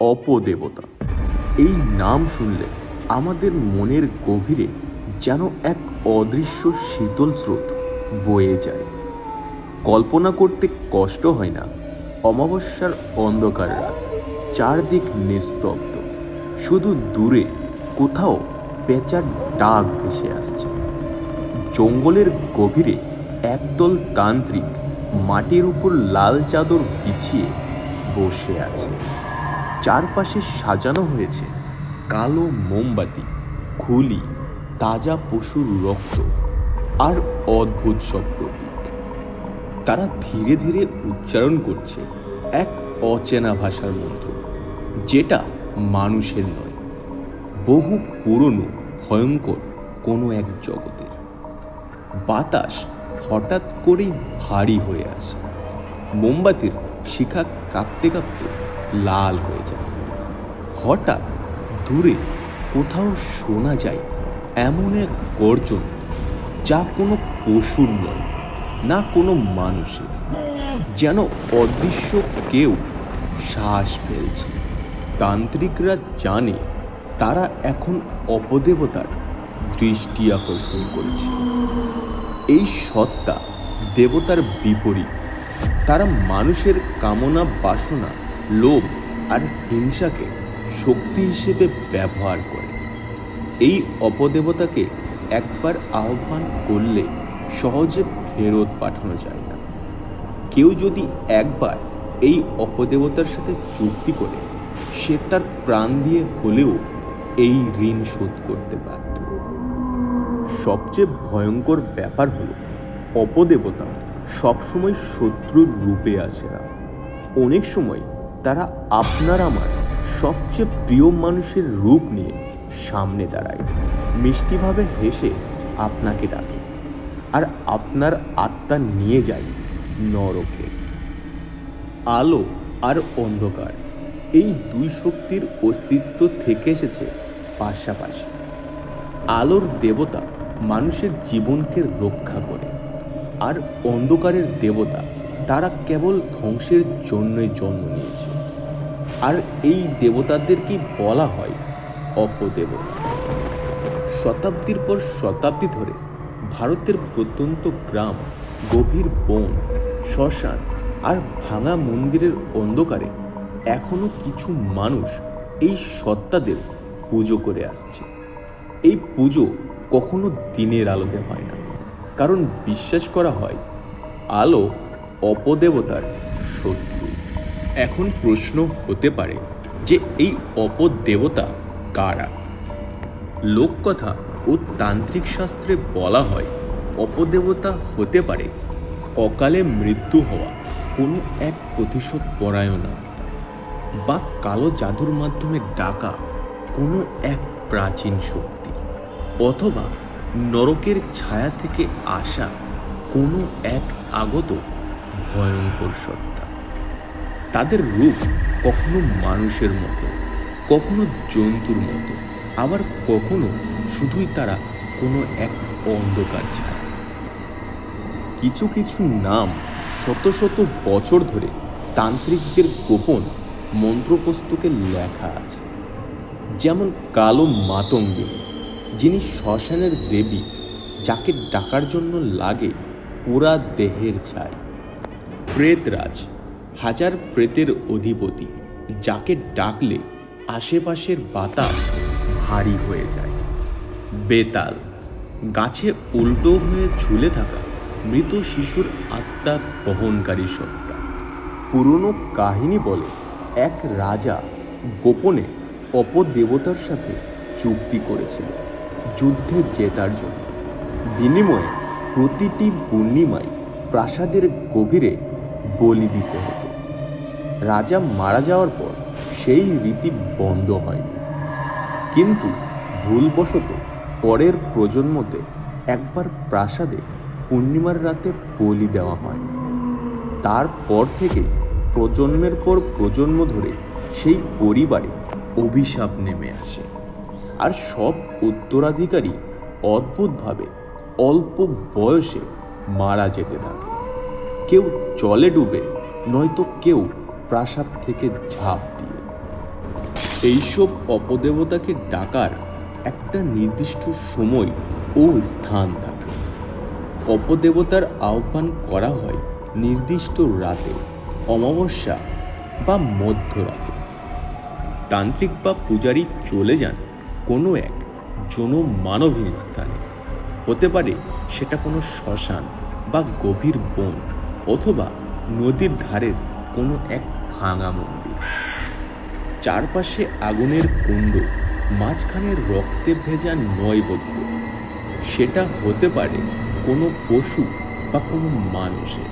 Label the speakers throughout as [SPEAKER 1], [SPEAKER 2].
[SPEAKER 1] অপদেবতা। এই নাম শুনলে আমাদের মনের গভীরে যেন এক অদৃশ্য শীতল স্রোত বয়ে যায়। কল্পনা করতে কষ্ট হয় না, অমাবস্যার অন্ধকার রাত, চারদিক নিস্তব্ধ। শুধু দূরে কোথাও পেঁচার ডাক ভেসে আসছে। জঙ্গলের গভীরে একদল তান্ত্রিক মাটির উপর লাল চাদর বিছিয়ে বসে আছে। চারপাশে সাজানো হয়েছে কালো মোমবাতি, খুলি, তাজা পশুর রক্ত আর অদ্ভুত সব প্রতীক। তারা ধীরে ধীরে উচ্চারণ করছে এক অচেনা ভাষার মন্ত্র, যেটা মানুষের নয়, বহু পুরনো, ভয়ঙ্কর কোনো এক জগতের। বাতাস হঠাৎ করেই ভারী হয়ে আসে। মোমবাতির শিখা কাঁপতে কাঁপতে লাল হয়ে যায়। হঠাৎ দূরে কোথাও শোনা যায় এমন এক গর্জন যা কোনো পশুর নয়, না কোনো মানুষের, যেন অদৃশ্য কেউ শ্বাস ফেলছে। তান্ত্রিকরা জানে তারা এখন অপদেবতার দৃষ্টি আকর্ষণ করেছে। এই সত্তা দেবতার বিপরীত, তারা মানুষের কামনা বাসনা লোভ আর হিংসাকে শক্তি হিসেবে ব্যবহার করে। এই অপদেবতাকে একবার আহ্বান করলে সহজে ফেরত পাঠানো যায় না। কেউ যদি একবার এই অপদেবতার সাথে চুক্তি করে, সে তার প্রাণ দিয়ে হলেও এই ঋণ শোধ করতে বাধ্য। সবচেয়ে ভয়ঙ্কর ব্যাপার হলো, অপদেবতা সবসময় শত্রুর রূপে আসে না। অনেক সময় তারা আপনার আমার সবচেয়ে প্রিয় মানুষের রূপ নিয়ে সামনে দাঁড়ায়। মিষ্টিভাবে হেসে আপনাকে ডাকে আর আপনার আত্মা নিয়ে যায় নরকে। আলো আর অন্ধকার এই দুই শক্তির অস্তিত্ব থেকে এসেছে পাশাপাশি। আলোর দেবতা মানুষের জীবনকে রক্ষা করে আর অন্ধকারের দেবতা তারা কেবল ধ্বংসের জন্যই জন্ম নিয়েছে। আর এই দেবতাদেরকেই বলা হয় অপদেবতা। শতাব্দীর পর শতাব্দী ধরে ভারতের প্রত্যন্ত গ্রাম, গভীর বন, শ্মশান আর ভাঙা মন্দিরের অন্ধকারে এখনও কিছু মানুষ এই সত্তাদের পুজো করে আসছে। এই পুজো কখনো দিনের আলোতে হয় না। কারণ বিশ্বাস করা হয়, আলো অপদেবতার শত্রু। এখন প্রশ্ন হতে পারে যে এই অপদেবতা কারা? লোককথা ও তান্ত্রিক শাস্ত্রে বলা হয় অপদেবতা হতে পারে অকালে মৃত্যু হওয়া কোনো এক প্রতিশোধ পরায়ণা বা কালো জাদুর মাধ্যমে ডাকা কোনো এক প্রাচীন শক্তি অথবা নরকের ছায়া থেকে আসা কোনো এক আগত ভয়ঙ্কর সত্তা। তাদের রূপ কখনো মানুষের মতো, কখনো জন্তুর মতো, আবার কখনো শুধুই তারা কোনো এক অন্ধকার ছায়া। কিছু কিছু নাম শত শত বছর ধরে তান্ত্রিকদের গোপন মন্ত্রপুস্তকে লেখা আছে। যেমন কালো মাতঙ্গী, যিনি শ্মশানের দেবী, যাকে ডাকার জন্য লাগে পুরা দেহের ছাই। প্রেতরাজ হাজার প্রেতের অধিপতি, যাকে ডাকলে আশেপাশের বাতাস ভারী হয়ে যায়। বেতাল, গাছে উল্টো হয়ে ঝুলে থাকা মৃত শিশুর আত্মা বহনকারী সত্তা। পুরনো কাহিনী বলে এক রাজা গোপনে অপদেবতার সাথে চুক্তি করেছিল যুদ্ধে জেতার জন্য। বিনিময়ে প্রতিটি পূর্ণিমায় প্রাসাদের গভীরে বলি দিতে হতো। রাজা মারা যাওয়ার পর সেই রীতি বন্ধ হয়নি। কিন্তু ভুলবশত পরের প্রজন্মতে একবার প্রাসাদে পূর্ণিমার রাতে বলি দেওয়া হয়। তারপর থেকে প্রজন্মের পর প্রজন্ম ধরে সেই পরিবারে অভিশাপ নেমে আসে। আর সব উত্তরাধিকারী অদ্ভুতভাবে অল্প বয়সে মারা যেতে থাকে। কেউ জলে ডুবে, নয়তো কেউ প্রাসাদ থেকে ঝাঁপ দিয়ে। এইসব অপদেবতাকে ডাকার একটা নির্দিষ্ট সময় ও স্থান থাকে। অপদেবতার আহ্বান করা হয় নির্দিষ্ট রাতে, অমাবস্যা বা মধ্যরাতে। তান্ত্রিক বা পূজারী চলে যান কোনো এক জনমানবহীন স্থানে। হতে পারে সেটা কোনো শ্মশান বা গভীর বন। অথবা নদীর ধারের কোনো এক ভাঙা মন্দির। চারপাশে আগুনের কুণ্ড, মাঝখানে রক্তে ভেজা নয়বদ্য সেটা হতে পারে কোনো পশু বা কোনো মানুষের।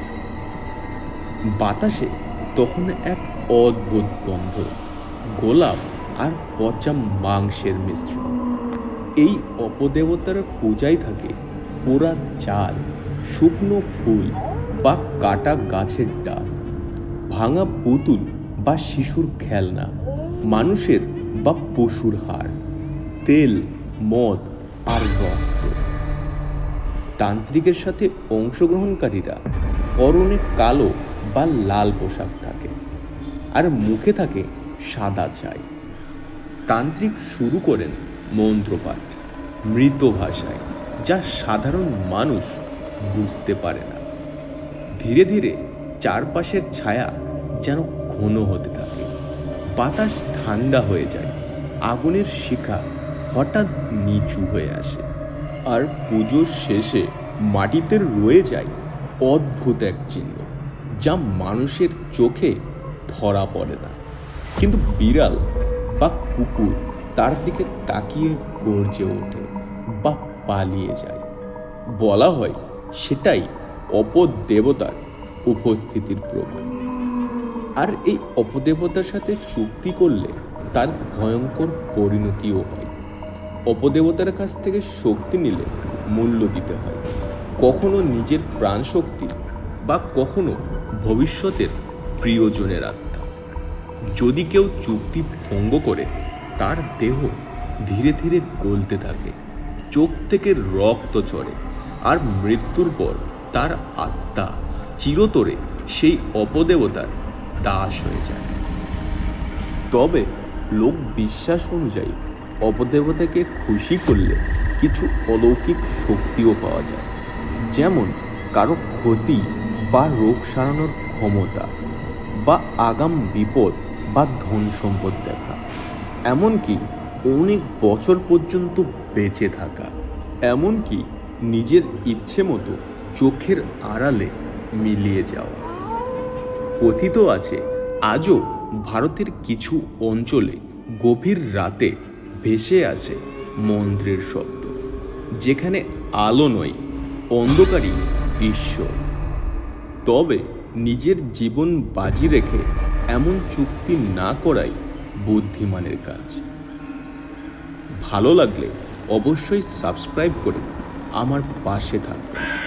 [SPEAKER 1] বাতাসে তখন এক অদ্ভুত গন্ধ, গোলাপ আর পচা মাংসের মিশ্রণ। এই অপদেবতার পূজায় থাকে পোড়া চাল, শুকনো ফুল বা কাটা গাছের ডাল, ভাঙা পুতুল বা শিশুর খেলনা, মানুষের বা পশুর হাড়, তেল, মদ আর রক্ত। তান্ত্রিকের সাথে অংশগ্রহণকারীরা পরনে কালো বা লাল পোশাক থাকে আর মুখে থাকে সাদা চাই তান্ত্রিক শুরু করেন মন্ত্রপাঠ, মৃত ভাষায়, যা সাধারণ মানুষ বুঝতে পারে না। ধীরে ধীরে চারপাশের ছায়া যেন ঘন হতে থাকে। বাতাস ঠান্ডা হয়ে যায়। আগুনের শিখা হঠাৎ নিচু হয়ে আসে। আর পুজোর শেষে মাটিতে রয়ে যায় অদ্ভুত এক চিহ্ন, যা মানুষের চোখে ধরা পড়ে না। কিন্তু বিড়াল বা কুকুর তার দিকে তাকিয়ে গর্জে ওঠে বা পালিয়ে যায়। বলা হয় সেটাই অপদেবতার উপস্থিতির প্রমাণ। আর এই অপদেবতার সাথে চুক্তি করলে তার ভয়ঙ্কর পরিণতিও হয়। অপদেবতার কাছ থেকে শক্তি নিলে মূল্য দিতে হয়। কখনো নিজের প্রাণ শক্তি বা কখনো ভবিষ্যতের প্রিয়জনের আত্মা। যদি কেউ চুক্তি ভঙ্গ করে, তার দেহ ধীরে ধীরে গলতে থাকে, চোখ থেকে রক্ত চড়ে, আর মৃত্যুর পর তার আত্মা। চিরতরে সেই অপদেবতার দাস হয়ে যায়। তবে লোক বিশ্বাস অনুযায়ী অপদেবতাকে খুশি করলে কিছু অলৌকিক শক্তিও পাওয়া যায়। যেমন কারও ক্ষতি বা রোগ সারানোর ক্ষমতা বা আগাম বিপদ বা ধন সম্পদ দেখা। এমনকি অনেক বছর পর্যন্ত বেঁচে থাকা। এমনকি নিজের ইচ্ছে মতো চোখের আড়ালে মিলিয়ে যাওয়া। কথিত আছে, আজও ভারতের কিছু অঞ্চলে গভীর রাতে ভেসে আসে মন্ত্রের শব্দ, যেখানে আলো নয়, অন্ধকারই ঈশ্বর তবে নিজের জীবন বাজি রেখে এমন চুক্তি না করাই বুদ্ধিমানের কাজ। ভালো লাগলে অবশ্যই সাবস্ক্রাইব করে আমার পাশে থাকবেন